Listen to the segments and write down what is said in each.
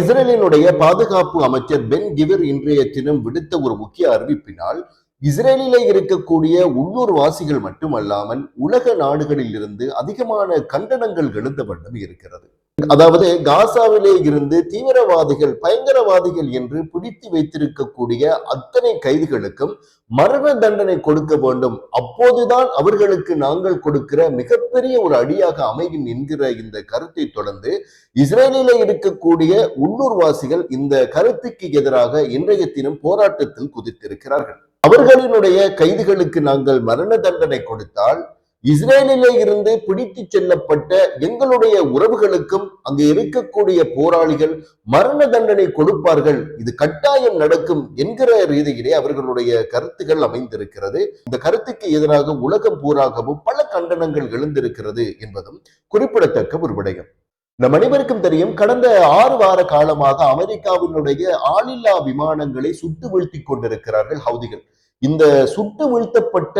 இஸ்ரேலினுடைய பாதுகாப்பு அமைச்சர் பென் கிவர் இன்றைய தினம் விடுத்த ஒரு முக்கிய அறிவிப்பினால் இஸ்ரேலிலே இருக்கக்கூடிய உள்ளூர் வாசிகள் மட்டுமல்லாமல் உலக நாடுகளில் இருந்து அதிகமான கண்டனங்கள் எழுந்த வண்ணம் இருக்கிறது. அதாவது காசாவிலே இருந்து தீவிரவாதிகள் பயங்கரவாதிகள் என்று பிடித்து வைத்திருக்கக்கூடிய அத்தனை கைதிகளுக்கும் மரண தண்டனை கொடுக்க வேண்டும். அப்போதுதான் அவர்களுக்கு நாங்கள் கொடுக்கிற மிகப்பெரிய ஒரு அடியாக அமையும் என்கிற இந்த கருத்தை தொடர்ந்து இஸ்ரேலில இருக்கக்கூடிய உள்ளூர்வாசிகள் இந்த கருத்துக்கு எதிராக இன்றைய தினம் போராட்டத்தில் குதித்திருக்கிறார்கள். அவர்களினுடைய கைதிகளுக்கு நாங்கள் மரண தண்டனை கொடுத்தால் இஸ்ரேலிலே இருந்து பிடித்து செல்லப்பட்ட எங்களுடைய உறவுகளுக்கும் அங்கே இருக்கக்கூடிய போராளிகள் மரண தண்டனை கொடுப்பார்கள். இது கட்டாயம் நடக்கும் என்கிற ரீதியிலே அவர்களுடைய கருத்துகள் அமைந்திருக்கிறது. இந்த கருத்துக்கு எதிராக உலகம் பூராகவும் பல கண்டனங்கள் எழுந்திருக்கிறது என்பதும் குறிப்பிடத்தக்க ஒரு விடயம். நம் அனைவருக்கும் தெரியும் கடந்த ஆறு வார காலமாக அமெரிக்காவினுடைய ஆளில்லா விமானங்களை சுட்டு வீழ்த்தி கொண்டிருக்கிறார்கள் ஹவுதிகள். இந்த சுட்டு வீழ்த்தப்பட்ட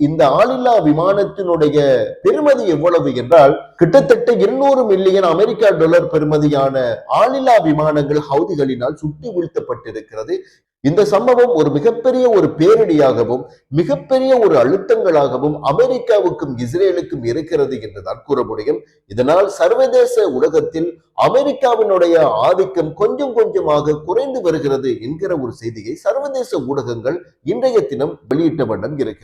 இந்த ஆளில்லா விமானத்தினுடைய பெருமதி எவ்வளவு என்றால் கிட்டத்தட்ட இருநூறு மில்லியன் அமெரிக்கா டாலர் பெருமதியான ஆளில்லா விமானங்கள் ஹவுதிகளினால் சுட்டி வீழ்த்தப்பட்டிருக்கிறது. இந்த சம்பவம் ஒரு மிகப்பெரிய ஒரு பேரிடியாகவும் மிகப்பெரிய ஒரு அழுத்தங்களாகவும் அமெரிக்காவுக்கும் இஸ்ரேலுக்கும் இருக்கிறது என்றுதான் கூற முடியும். இதனால் சர்வதேச உலகத்தில் அமெரிக்காவினுடைய ஆதிக்கம் கொஞ்சம் கொஞ்சமாக குறைந்து வருகிறது என்கிற ஒரு செய்தியை சர்வதேச ஊடகங்கள் இன்றைய தினம் வெளியிட்ட வண்ணம் இருக்கு.